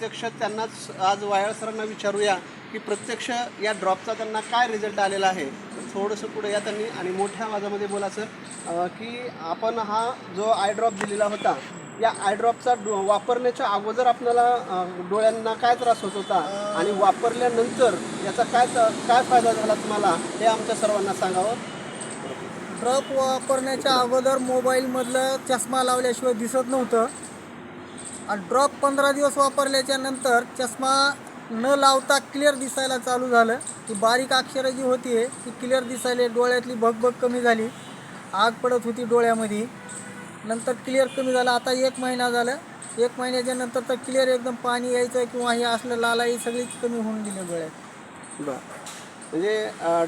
प्रत्यक्ष त्यांनाच आज वायाळ सरांना विचारूया की प्रत्यक्ष या ड्रॉपचा त्यांना काय रिझल्ट आलेला आहे. थोडंसं पुढे या त्यांनी आणि मोठ्या आवाजामध्ये बोलायचं सर की आपण हा जो आय ड्रॉप दिलेला होता या आय ड्रॉपचा डो- वापरण्याच्या अगोदर आपल्याला डोळ्यांना काय त्रास होत होता आणि वापरल्यानंतर याचा काय त- काय फायदा झाला तुम्हाला हे आमच्या सर्वांना सांगावं ड्रॉप हो. वापरण्याच्या अगोदर मोबाईलमधलं चष्मा लावल्याशिवाय दिसत नव्हतं. आणि ड्रॉप पंधरा दिवस वापरल्याच्या नंतर चष्मा न लावता क्लिअर दिसायला चालू झालं. ती बारीक अक्षरं जी होती ती क्लिअर दिसायला. डोळ्यातली भगभग कमी झाली. आग पडत होती डोळ्यामध्ये. नंतर क्लिअर कमी झालं. आता एक महिना झालं. एक महिन्याच्या नंतर तर क्लिअर एकदम पाणी यायचं किंवा हे असलं लालाई सगळी कमी होऊन गेली डोळ्यात. बरं. म्हणजे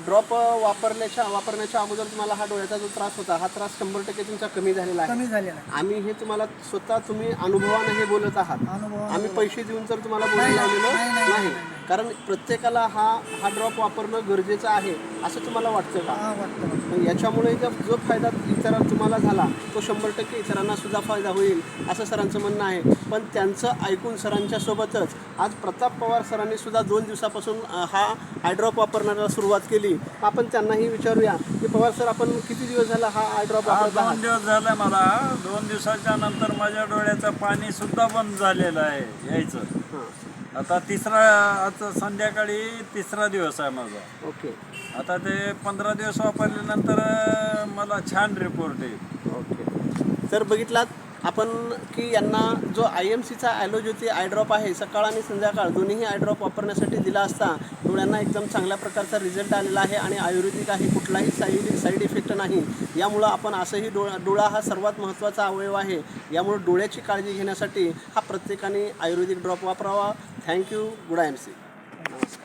ड्रॉप वापरण्याच्या वापरण्याच्या अगोदर तुम्हाला हा डोळ्याचा जो त्रास होता हा त्रास शंभर टक्के तुमचा कमी झालेला आहे. कमी झालेला आहे. आम्ही हे तुम्हाला स्वतः तुम्ही अनुभवाने हे बोलत आहात. अनुभव आम्ही पैसे देऊन तर तुम्हाला बोलायला लावलेलं नाही, कारण प्रत्येकाला हा हा ड्रॉप वापरणं गरजेचं आहे असं तुम्हाला वाटतं का? हा वाटतं याच्यामुळे जर जो फायदा इतर तुम्हाला झाला तो शंभर टक्के इतरांना सुद्धा फायदा होईल असं सरांचं म्हणणं आहे. पण त्यांचं ऐकून सरांच्या सोबतच आज प्रताप पवार सरांनी सुद्धा दोन दिवसापासून अं, हा आयड्रॉप वापरण्याला सुरुवात केली. आपण त्यांनाही विचारूया की पवार सर आपण किती दिवस झाला हा आयड्रॉप वापरत आहात? दोन दिवस झाले मला. दोन दिवसाच्या नंतर माझ्या डोळ्याचं पाणी सुद्धा बंद झालेलं आहे यायचं. हां. आता तिसरा आता संध्याकाळी तिसरा दिवस आहे माझा. ओके. आता ते पंधरा दिवस वापरल्यानंतर अं, मला छान रिपोर्ट येईल. ओके. तर बघितलात? आपण की यांना जो आय एम सीचा ॲलोज्योती आयड्रॉप आहे सकाळ आणि संध्याकाळ दोन्हीही आयड्रॉप वापरण्यासाठी दिला असता डोळ्यांना एकदम चांगल्या प्रकारचा रिझल्ट आलेला आहे आणि आयुर्वेदिक आहे कुठलाही साईड साईड इफेक्ट नाही. यामुळं आपण असंही डोळा डोळा हा सर्वात महत्त्वाचा अवयव आहे. यामुळे डोळ्याची काळजी घेण्यासाठी हा प्रत्येकाने आयुर्वेदिक ड्रॉप वापरावा. Thank you good I M C नमस्कार.